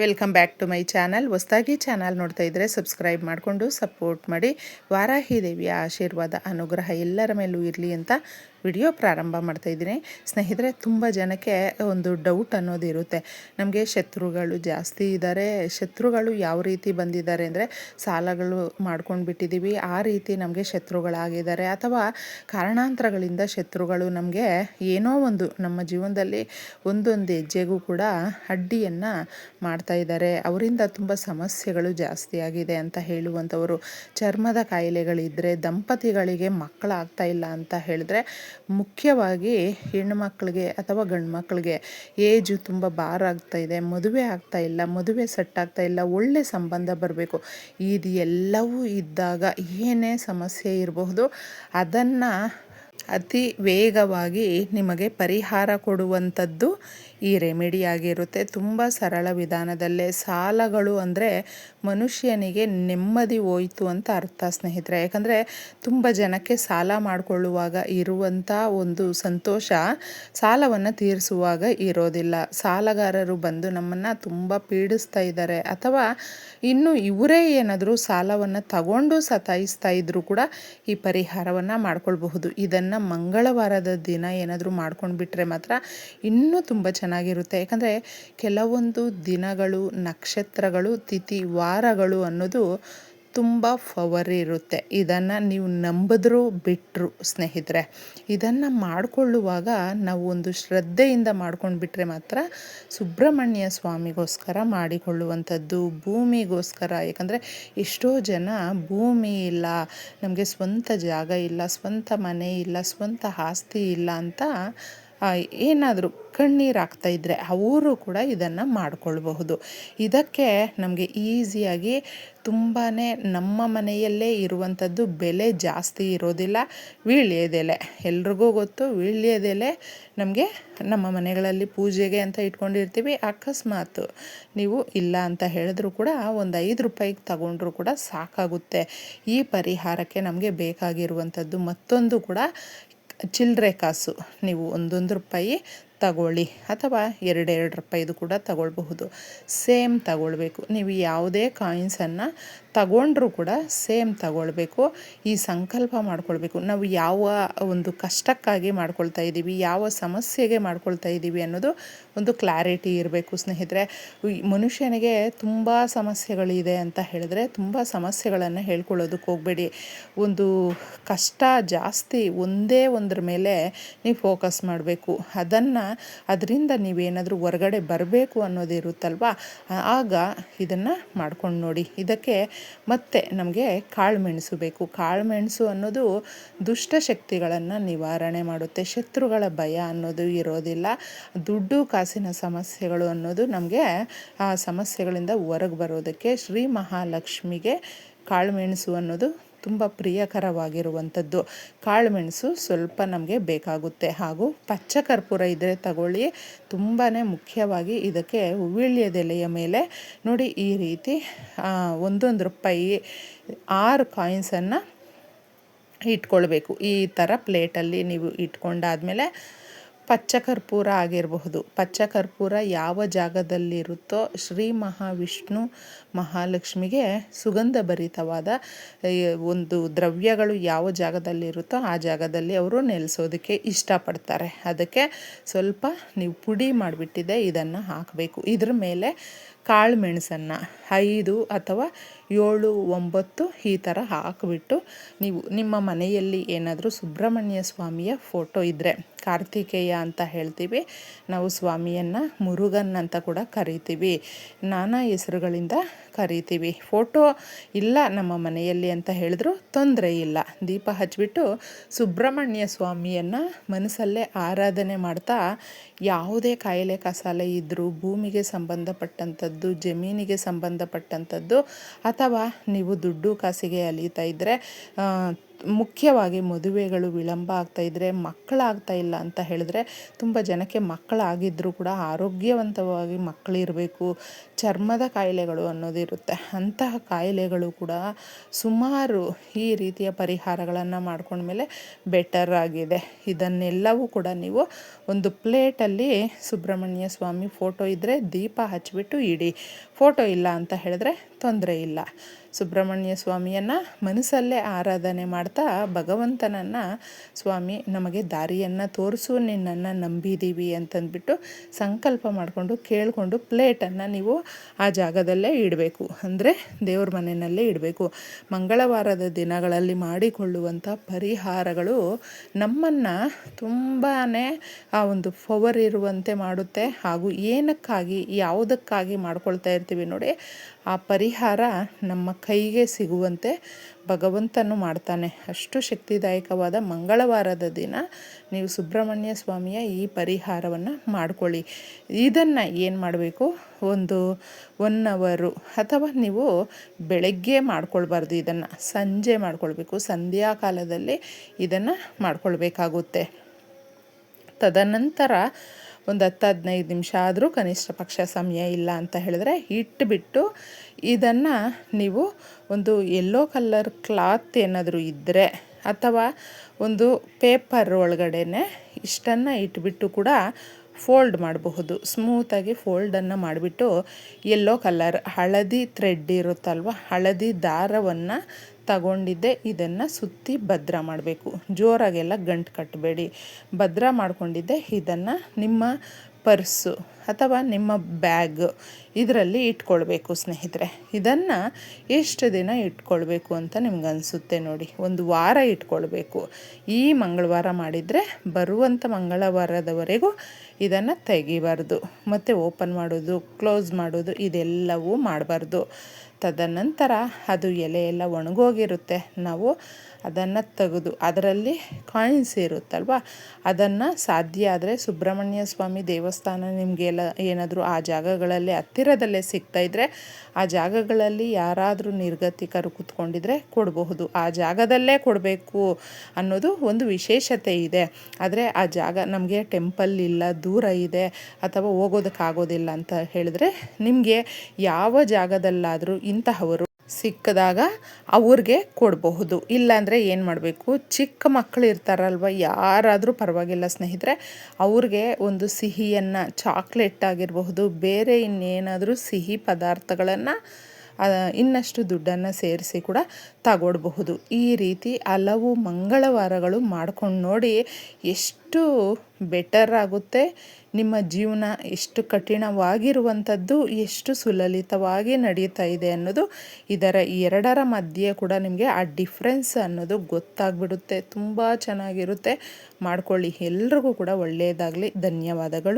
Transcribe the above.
Welcome back to my channel. ಹೊಸ್ತಾಗಿ channel ನೋಡ್ತಾ ಇದ್ದರೆ ಸಬ್ಸ್ಕ್ರೈಬ್ ಮಾಡಿಕೊಂಡು ಸಪೋರ್ಟ್ ಮಾಡಿ. ವಾರಾಹಿ ದೇವಿಯ ಆಶೀರ್ವಾದ, ಅನುಗ್ರಹ ಎಲ್ಲರ ಮೇಲೂ ಇರಲಿ ಅಂತ ವಿಡಿಯೋ ಪ್ರಾರಂಭ ಮಾಡ್ತಾ ಇದ್ದೀನಿ. ಸ್ನೇಹಿತರೆ, ತುಂಬ ಜನಕ್ಕೆ ಒಂದು ಡೌಟ್ ಅನ್ನೋದು ಇರುತ್ತೆ. ನಮಗೆ ಶತ್ರುಗಳು ಜಾಸ್ತಿ ಇದ್ದಾರೆ ಶತ್ರುಗಳು ಯಾವ ರೀತಿ ಬಂದಿದ್ದಾರೆ ಅಂದರೆ ಸಾಲಗಳು ಮಾಡ್ಕೊಂಡು ಬಿಟ್ಟಿದ್ದೀವಿ ಆ ರೀತಿ ನಮಗೆ ಶತ್ರುಗಳಾಗಿದ್ದಾರೆ. ಅಥವಾ ಕಾರಣಾಂತರಗಳಿಂದ ಶತ್ರುಗಳು ನಮಗೆ ಏನೋ ಒಂದು ನಮ್ಮ ಜೀವನದಲ್ಲಿ ಒಂದೊಂದು ಹೆಜ್ಜೆಗೂ ಕೂಡ ಅಡ್ಡಿಯನ್ನು ಮಾಡ್ತಾ ಇದ್ದಾರೆ. ಅವರಿಂದ ತುಂಬ ಸಮಸ್ಯೆಗಳು ಜಾಸ್ತಿ ಆಗಿದೆ ಅಂತ ಹೇಳುವಂಥವರು ಚರ್ಮದ ಕಾಯಿಲೆಗಳಿದ್ದರೆ ದಂಪತಿಗಳಿಗೆ ಮಕ್ಕಳಾಗ್ತಾ ಇಲ್ಲ ಅಂತ ಹೇಳಿದ್ರೆ ಮುಖ್ಯವಾಗಿ ಹೆಣ್ಮಕ್ಳಿಗೆ ಅಥವಾ ಗಂಡು ಮಕ್ಕಳಿಗೆ ಏಜು ತುಂಬ ಭಾರ ಆಗ್ತಾ ಇದೆ, ಮದುವೆ ಆಗ್ತಾ ಇಲ್ಲ, ಮದುವೆ ಸೆಟ್ ಆಗ್ತಾ ಇಲ್ಲ, ಒಳ್ಳೆ ಸಂಬಂಧ ಬರಬೇಕು. ಇದು ಎಲ್ಲವೂ ಇದ್ದಾಗ ಏನೇ ಸಮಸ್ಯೆ ಇರಬಹುದು, ಅದನ್ನು ಅತಿ ವೇಗವಾಗಿ ನಿಮಗೆ ಪರಿಹಾರ ಕೊಡುವಂಥದ್ದು ಈ ರೆಮಿಡಿ ಆಗಿರುತ್ತೆ. ತುಂಬ ಸರಳ ವಿಧಾನದಲ್ಲೇ ಸಾಲಗಳು ಅಂದರೆ ಮನುಷ್ಯನಿಗೆ ನೆಮ್ಮದಿ ಹೋಯಿತು ಅಂತ ಅರ್ಥ ಸ್ನೇಹಿತರೆ. ಯಾಕಂದರೆ ತುಂಬ ಜನಕ್ಕೆ ಸಾಲ ಮಾಡಿಕೊಳ್ಳುವಾಗ ಇರುವಂಥ ಒಂದು ಸಂತೋಷ ಸಾಲವನ್ನು ತೀರಿಸುವಾಗ ಇರೋದಿಲ್ಲ. ಸಾಲಗಾರರು ಬಂದು ನಮ್ಮನ್ನು ತುಂಬ ಪೀಡಿಸ್ತಾ ಇದ್ದಾರೆ. ಅಥವಾ ಇನ್ನು ಇವರೇ ಏನಾದರೂ ಸಾಲವನ್ನು ತಗೊಂಡು ಸತಾಯಿಸ್ತಾ ಇದ್ದರೂ ಕೂಡ ಈ ಪರಿಹಾರವನ್ನು ಮಾಡಿಕೊಳ್ಬಹುದು. ಇದನ್ನು ಮಂಗಳವಾರದ ದಿನ ಏನಾದರೂ ಮಾಡ್ಕೊಂಡು ಬಿಟ್ಟರೆ ಮಾತ್ರ ಇನ್ನೂ ತುಂಬ ಚೆನ್ನಾಗಿರುತ್ತೆ. ಯಾಕಂದರೆ ಕೆಲವೊಂದು ದಿನಗಳು, ನಕ್ಷತ್ರಗಳು, ತಿಥಿ, ವಾರಗಳು ಅನ್ನೋದು ತುಂಬ ಫವರ್ ಇರುತ್ತೆ. ಇದನ್ನು ನೀವು ನಂಬಿದ್ರೂ ಬಿಟ್ಟರು ಸ್ನೇಹಿತರೆ. ಇದನ್ನು ಮಾಡಿಕೊಳ್ಳುವಾಗ ನಾವು ಒಂದು ಶ್ರದ್ಧೆಯಿಂದ ಮಾಡ್ಕೊಂಡು ಬಿಟ್ಟರೆ ಮಾತ್ರ ಸುಬ್ರಹ್ಮಣ್ಯ ಸ್ವಾಮಿಗೋಸ್ಕರ ಮಾಡಿಕೊಳ್ಳುವಂಥದ್ದು, ಭೂಮಿಗೋಸ್ಕರ. ಯಾಕಂದರೆ ಎಷ್ಟೋ ಜನ ಭೂಮಿ ಇಲ್ಲ, ನಮಗೆ ಸ್ವಂತ ಜಾಗ ಇಲ್ಲ, ಸ್ವಂತ ಮನೆ ಇಲ್ಲ, ಸ್ವಂತ ಆಸ್ತಿ ಇಲ್ಲ ಅಂತ ಏನಾದರೂ ಕಣ್ಣೀರು ಇದ್ದರೆ ಅವರು ಕೂಡ ಇದನ್ನು ಮಾಡಿಕೊಳ್ಬಹುದು. ಇದಕ್ಕೆ ನಮಗೆ ಈಸಿಯಾಗಿ ತುಂಬಾ ನಮ್ಮ ಮನೆಯಲ್ಲೇ ಇರುವಂಥದ್ದು ಬೆಲೆ ಜಾಸ್ತಿ ಇರೋದಿಲ್ಲ. ವೀಳ್ಯದೆಲೆ. ಎಲ್ರಿಗೂ ಗೊತ್ತು, ವೀಳ್ಯದೆಲೆ ನಮಗೆ ನಮ್ಮ ಮನೆಗಳಲ್ಲಿ ಪೂಜೆಗೆ ಅಂತ ಇಟ್ಕೊಂಡಿರ್ತೀವಿ. ಅಕಸ್ಮಾತ್ ನೀವು ಇಲ್ಲ ಅಂತ ಹೇಳಿದ್ರು ಕೂಡ ಒಂದು ಐದು ರೂಪಾಯಿಗೆ ತಗೊಂಡ್ರು ಕೂಡ ಸಾಕಾಗುತ್ತೆ. ಈ ಪರಿಹಾರಕ್ಕೆ ನಮಗೆ ಬೇಕಾಗಿರುವಂಥದ್ದು ಮತ್ತೊಂದು ಕೂಡ ಚಿಲ್ಲರೆ ಕಾಸು. ನೀವು ಒಂದೊಂದು ರೂಪಾಯಿ ತಗೊಳ್ಳಿ ಅಥವಾ ಎರಡೆರಡು ರೂಪಾಯಿದು ಕೂಡ ತಗೊಳ್ಬಹುದು. ಸೇಮ್ ತಗೊಳ್ಬೇಕು. ನೀವು ಯಾವುದೇ ಕಾಯಿನ್ಸನ್ನು ತಗೊಂಡ್ರೂ ಕೂಡ ಸೇಮ್ ತಗೊಳ್ಬೇಕು. ಈ ಸಂಕಲ್ಪ ಮಾಡ್ಕೊಳ್ಬೇಕು. ನಾವು ಯಾವ ಒಂದು ಕಷ್ಟಕ್ಕಾಗಿ ಮಾಡ್ಕೊಳ್ತಾ ಇದ್ದೀವಿ, ಯಾವ ಸಮಸ್ಯೆಗೆ ಮಾಡ್ಕೊಳ್ತಾ ಇದ್ದೀವಿ ಅನ್ನೋದು ಒಂದು ಕ್ಲಾರಿಟಿ ಇರಬೇಕು ಸ್ನೇಹಿತರೆ. ಮನುಷ್ಯನಿಗೆ ತುಂಬ ಸಮಸ್ಯೆಗಳಿದೆ ಅಂತ ಹೇಳಿದ್ರೆ ತುಂಬ ಸಮಸ್ಯೆಗಳನ್ನು ಹೇಳ್ಕೊಳ್ಳೋದಕ್ಕೆ ಹೋಗಬೇಡಿ. ಒಂದು ಕಷ್ಟ ಜಾಸ್ತಿ ಒಂದೇ ಒಂದ್ರ ಮೇಲೆ ನೀವು ಫೋಕಸ್ ಮಾಡಬೇಕು. ಅದನ್ನು ಅದರಿಂದ ನೀವೇನಾದರೂ ಹೊರಗಡೆ ಬರಬೇಕು ಅನ್ನೋದಿರುತ್ತಲ್ವ ಆಗ ಇದನ್ನು ಮಾಡ್ಕೊಂಡು ನೋಡಿ. ಇದಕ್ಕೆ ಮತ್ತು ನಮಗೆ ಕಾಳುಮೆಣಸು ಬೇಕು. ಕಾಳುಮೆಣಸು ಅನ್ನೋದು ದುಷ್ಟಶಕ್ತಿಗಳನ್ನು ನಿವಾರಣೆ ಮಾಡುತ್ತೆ. ಶತ್ರುಗಳ ಭಯ ಅನ್ನೋದು ಇರೋದಿಲ್ಲ. ದುಡ್ಡು, ಕಾಸಿನ ಸಮಸ್ಯೆಗಳು ಅನ್ನೋದು ನಮಗೆ ಆ ಸಮಸ್ಯೆಗಳಿಂದ ಹೊರಗೆ ಬರೋದಕ್ಕೆ ಶ್ರೀ ಮಹಾಲಕ್ಷ್ಮಿಗೆ ಕಾಳುಮೆಣಸು ಅನ್ನೋದು ತುಂಬ ಪ್ರಿಯಕರವಾಗಿರುವಂಥದ್ದು. ಕಾಳುಮೆಣಸು ಸ್ವಲ್ಪ ನಮಗೆ ಬೇಕಾಗುತ್ತೆ. ಹಾಗೂ ಪಚ್ಚ ಕರ್ಪೂರ ಇದ್ದರೆ ತಗೊಳ್ಳಿ. ತುಂಬಾ ಮುಖ್ಯವಾಗಿ ಇದಕ್ಕೆ ವೀಳ್ಯದೆಲೆಯ ಮೇಲೆ ನೋಡಿ ಈ ರೀತಿ ಒಂದೊಂದು ರೂಪಾಯಿ ಆರು ಕಾಯಿನ್ಸನ್ನು ಇಟ್ಕೊಳ್ಬೇಕು. ಈ ಥರ ಪ್ಲೇಟಲ್ಲಿ ನೀವು ಇಟ್ಕೊಂಡಾದಮೇಲೆ ಪಚ್ಚ ಕರ್ಪೂರ ಆಗಿರಬಹುದು. ಪಚ್ಚ ಕರ್ಪೂರ ಯಾವ ಜಾಗದಲ್ಲಿರುತ್ತೋ ಶ್ರೀ ಮಹಾವಿಷ್ಣು ಮಹಾಲಕ್ಷ್ಮಿಗೆ ಸುಗಂಧ ಭರಿತವಾದ ಒಂದು ದ್ರವ್ಯಗಳು ಯಾವ ಜಾಗದಲ್ಲಿರುತ್ತೋ ಆ ಜಾಗದಲ್ಲಿ ಅವರು ನೆಲೆಸೋದಕ್ಕೆ ಇಷ್ಟಪಡ್ತಾರೆ. ಅದಕ್ಕೆ ಸ್ವಲ್ಪ ನೀವು ಪುಡಿ ಮಾಡಿಬಿಟ್ಟಿದೆ, ಇದನ್ನು ಹಾಕಬೇಕು. ಇದ್ರ ಮೇಲೆ ಕಾಳು ಮೆಣಸನ್ನು ಐದು ಅಥವಾ ಏಳು, ಒಂಬತ್ತು ಈ ಥರ ಹಾಕಿಬಿಟ್ಟು ನೀವು ನಿಮ್ಮ ಮನೆಯಲ್ಲಿ ಏನಾದರೂ ಸುಬ್ರಹ್ಮಣ್ಯ ಸ್ವಾಮಿಯ ಫೋಟೋ ಇದ್ದರೆ ಕಾರ್ತಿಕೇಯ ಅಂತ ಹೇಳ್ತೀವಿ, ನಾವು ಸ್ವಾಮಿಯನ್ನು ಮುರುಗನ್ ಅಂತ ಕೂಡ ಕರಿತೀವಿ. ನಾನಾ ಹೆಸರುಗಳಿಂದ ಕರಿತೀವಿ. ಫೋಟೋ ಇಲ್ಲ ನಮ್ಮ ಮನೆಯಲ್ಲಿ ಅಂತ ಹೇಳಿದ್ರು ತೊಂದರೆ ಇಲ್ಲ. ದೀಪ ಹಚ್ಚಿಬಿಟ್ಟು ಸುಬ್ರಹ್ಮಣ್ಯ ಸ್ವಾಮಿಯನ್ನು ಮನಸ್ಸಲ್ಲೇ ಆರಾಧನೆ ಮಾಡ್ತಾ ಯಾವುದೇ ಕಾಯಿಲೆ ಕಸಾಲೆ ಇದ್ದರೂ ಭೂಮಿಗೆ ಸಂಬಂಧಪಟ್ಟಂಥದ್ದು, ಜಮೀನಿಗೆ ಸಂಬಂಧಪಟ್ಟಂಥದ್ದು ಅಥವಾ ನೀವು ದುಡ್ಡು ಕಾಸಿಗೆ ಅಲೀತಾ ಇದ್ದರೆ ಮುಖ್ಯವಾಗಿ ಮದುವೆಗಳು ವಿಳಂಬ ಆಗ್ತಾ ಇದ್ದರೆ ಮಕ್ಕಳಾಗ್ತಾ ಇಲ್ಲ ಅಂತ ಹೇಳಿದ್ರೆ ತುಂಬ ಜನಕ್ಕೆ ಮಕ್ಕಳಾಗಿದ್ದರೂ ಕೂಡ ಆರೋಗ್ಯವಂತವಾಗಿ ಮಕ್ಕಳಿರಬೇಕು. ಚರ್ಮದ ಕಾಯಿಲೆಗಳು ಅನ್ನೋದಿರುತ್ತೆ. ಅಂತಹ ಕಾಯಿಲೆಗಳು ಕೂಡ ಸುಮಾರು ಈ ರೀತಿಯ ಪರಿಹಾರಗಳನ್ನು ಮಾಡ್ಕೊಂಡ್ಮೇಲೆ ಬೆಟರ್ ಆಗಿದೆ. ಇದನ್ನೆಲ್ಲವೂ ಕೂಡ ನೀವು ಒಂದು ಪ್ಲೇಟಲ್ಲಿ ಸುಬ್ರಹ್ಮಣ್ಯ ಸ್ವಾಮಿ ಫೋಟೋ ಇದ್ದರೆ ದೀಪ ಹಚ್ಚಿಬಿಟ್ಟು ಇಡಿ. ಫೋಟೋ ಇಲ್ಲ ಅಂತ ಹೇಳಿದ್ರೆ ತೊಂದರೆ ಇಲ್ಲ. ಸುಬ್ರಹ್ಮಣ್ಯ ಸ್ವಾಮಿಯನ್ನು ಮನಸ್ಸಲ್ಲೇ ಆರಾಧನೆ ಮಾಡ್ತಾ ಭಗವಂತನನ್ನು, ಸ್ವಾಮಿ, ನಮಗೆ ದಾರಿಯನ್ನು ತೋರಿಸು, ನಿನ್ನನ್ನು ನಂಬಿದ್ದೀವಿ ಅಂತಂದ್ಬಿಟ್ಟು ಸಂಕಲ್ಪ ಮಾಡಿಕೊಂಡು ಕೇಳಿಕೊಂಡು ಪ್ಲೇಟನ್ನು ನೀವು ಆ ಜಾಗದಲ್ಲೇ ಇಡಬೇಕು. ಅಂದರೆ ದೇವ್ರ ಮನೆಯಲ್ಲೇ ಇಡಬೇಕು. ಮಂಗಳವಾರದ ದಿನಗಳಲ್ಲಿ ಮಾಡಿಕೊಳ್ಳುವಂಥ ಪರಿಹಾರಗಳು ನಮ್ಮನ್ನು ತುಂಬಾ ಆ ಒಂದು ಪವರ್ ಇರುವಂತೆ ಮಾಡುತ್ತೆ. ಹಾಗೂ ಏನಕ್ಕಾಗಿ, ಯಾವುದಕ್ಕಾಗಿ ಮಾಡ್ಕೊಳ್ತಾ ಇರ್ತೀವಿ ನೋಡಿ ಆ ಪರಿಹಾರ ನಮ್ಮ ಕೈಗೆ ಸಿಗುವಂತೆ ಭಗವಂತನು ಮಾಡ್ತಾನೆ. ಅಷ್ಟು ಶಕ್ತಿದಾಯಕವಾದ ಮಂಗಳವಾರದ ದಿನ ನೀವು ಸುಬ್ರಹ್ಮಣ್ಯ ಸ್ವಾಮಿಯ ಈ ಪರಿಹಾರವನ್ನು ಮಾಡಿಕೊಳ್ಳಿ. ಇದನ್ನು ಏನು ಮಾಡಬೇಕು? ಒಂದು ಒನ್ ಅವರು ಅಥವಾ ನೀವು ಬೆಳಗ್ಗೆ ಮಾಡ್ಕೊಳ್ಬಾರ್ದು ಇದನ್ನು. ಸಂಜೆ ಮಾಡ್ಕೊಳ್ಬೇಕು. ಸಂಧ್ಯಾ ಕಾಲದಲ್ಲಿ ಇದನ್ನು ಮಾಡ್ಕೊಳ್ಬೇಕಾಗುತ್ತೆ. ತದನಂತರ ಒಂದು ಹತ್ತು ಹದಿನೈದು ನಿಮಿಷ ಆದರೂ ಕನಿಷ್ಠ ಪಕ್ಷ ಸಮಯ ಇಲ್ಲ ಅಂತ ಹೇಳಿದ್ರೆ ಇಟ್ಟುಬಿಟ್ಟು ಇದನ್ನು ನೀವು ಒಂದು ಯೆಲ್ಲೋ ಕಲ್ಲರ್ ಕ್ಲಾತ್ ಏನಾದರೂ ಇದ್ದರೆ ಅಥವಾ ಒಂದು ಪೇಪರ್ ಒಳಗಡೆ ಇಷ್ಟನ್ನು ಇಟ್ಬಿಟ್ಟು ಕೂಡ ಫೋಲ್ಡ್ ಮಾಡಬಹುದು. ಸ್ಮೂತಾಗಿ ಫೋಲ್ಡನ್ನು ಮಾಡಿಬಿಟ್ಟು ಯೆಲ್ಲೋ ಕಲರ್ ಹಳದಿ ಥ್ರೆಡ್ ಇರುತ್ತಲ್ವ, ಹಳದಿ ದಾರವನ್ನು ತಗೊಂಡಿದ್ದೆ, ಇದನ್ನು ಸುತ್ತಿ ಭದ್ರ ಮಾಡಬೇಕು. ಜೋರಾಗೆಲ್ಲ ಗಂಟು ಕಟ್ಟಬೇಡಿ ಭದ್ರ ಮಾಡ್ಕೊಂಡಿದ್ದೆ, ಇದನ್ನು ನಿಮ್ಮ ಪರ್ಸು ಅಥವಾ ನಿಮ್ಮ ಬ್ಯಾಗ್ ಇದರಲ್ಲಿ ಇಟ್ಕೊಳ್ಬೇಕು ಸ್ನೇಹಿತರೆ. ಇದನ್ನು ಎಷ್ಟು ದಿನ ಇಟ್ಕೊಳ್ಬೇಕು ಅಂತ ನಿಮ್ಗೆ ಅನಿಸುತ್ತೆ ನೋಡಿ. ಒಂದು ವಾರ ಇಟ್ಕೊಳ್ಬೇಕು. ಈ ಮಂಗಳವಾರ ಮಾಡಿದರೆ ಬರುವಂಥ ಮಂಗಳವಾರದವರೆಗೂ ಇದನ್ನು ತೆಗಿಬಾರ್ದು. ಮತ್ತು ಓಪನ್ ಮಾಡೋದು, ಕ್ಲೋಸ್ ಮಾಡೋದು, ಇದೆಲ್ಲವೂ ಮಾಡಬಾರ್ದು. ತದನಂತರ ಅದು ಎಲೆ ಎಲ್ಲ ಒಣಗೋಗಿರುತ್ತೆ. ನಾವು ಅದನ್ನು ತೆಗೆದು ಅದರಲ್ಲಿ ಕಾಯಿನ್ಸ್ ಇರುತ್ತಲ್ವ? ಅದನ್ನು ಸಾಧ್ಯ ಆದರೆ ಸುಬ್ರಹ್ಮಣ್ಯ ಸ್ವಾಮಿ ದೇವಸ್ಥಾನ ನಿಮಗೆಲ್ಲ ಏನಾದರೂ ಆ ಜಾಗಗಳಲ್ಲಿ ಹತ್ತಿರದಲ್ಲೇ ಸಿಗ್ತಾಯಿದ್ರೆ ಆ ಜಾಗಗಳಲ್ಲಿ ಯಾರಾದರೂ ನಿರ್ಗತಿಕರು ಕೂತ್ಕೊಂಡಿದ್ರೆ ಕೊಡಬಹುದು. ಆ ಜಾಗದಲ್ಲೇ ಕೊಡಬೇಕು ಅನ್ನೋದು ಒಂದು ವಿಶೇಷತೆ ಇದೆ. ಆದರೆ ಆ ಜಾಗ ನಮಗೆ ಟೆಂಪಲ್ ಇಲ್ಲ, ದೂರ ಇದೆ, ಅಥವಾ ಹೋಗೋದಕ್ಕಾಗೋದಿಲ್ಲ ಅಂತ ಹೇಳಿದ್ರೆ ನಿಮಗೆ ಯಾವ ಜಾಗದಲ್ಲಾದರೂ ಇಂತಹವರು ಸಿಕ್ಕಿದಾಗ ಅವ್ರಿಗೆ ಕೊಡಬಹುದು. ಇಲ್ಲಾಂದರೆ ಏನು ಮಾಡಬೇಕು? ಚಿಕ್ಕ ಮಕ್ಕಳು ಇರ್ತಾರಲ್ವ? ಯಾರಾದರೂ ಪರವಾಗಿಲ್ಲ ಸ್ನೇಹಿತರೆ ಅವ್ರಿಗೆ ಒಂದು ಸಿಹಿಯನ್ನು ಚಾಕ್ಲೇಟ್ ಆಗಿರಬಹುದು, ಬೇರೆ ಇನ್ನೇನಾದರೂ ಸಿಹಿ ಪದಾರ್ಥಗಳನ್ನು ಇನ್ನಷ್ಟು ದುಡ್ಡನ್ನು ಸೇರಿಸಿ ಕೂಡ ತಗೊಳ್ಬಹುದು ಈ ರೀತಿ ಹಲವು ಮಂಗಳವಾರಗಳು ಮಾಡ್ಕೊಂಡು ನೋಡಿ ಎಷ್ಟು ಬೆಟರ್ ಆಗುತ್ತೆ. ನಿಮ್ಮ ಜೀವನ ಎಷ್ಟು ಕಠಿಣವಾಗಿರುವಂಥದ್ದು ಎಷ್ಟು ಸುಲಲಿತವಾಗಿ ನಡೀತಾ ಇದೆ ಅನ್ನೋದು ಇದರ ಎರಡರ ಮಧ್ಯೆ ಕೂಡ ನಿಮಗೆ ಆ ಡಿಫ್ರೆನ್ಸ್ ಅನ್ನೋದು ಗೊತ್ತಾಗ್ಬಿಡುತ್ತೆ. ತುಂಬ ಚೆನ್ನಾಗಿರುತ್ತೆ. ಮಾಡ್ಕೊಳ್ಳಿ. ಎಲ್ರಿಗೂ ಕೂಡ ಒಳ್ಳೆಯದಾಗಲಿ ಧನ್ಯವಾದಗಳು.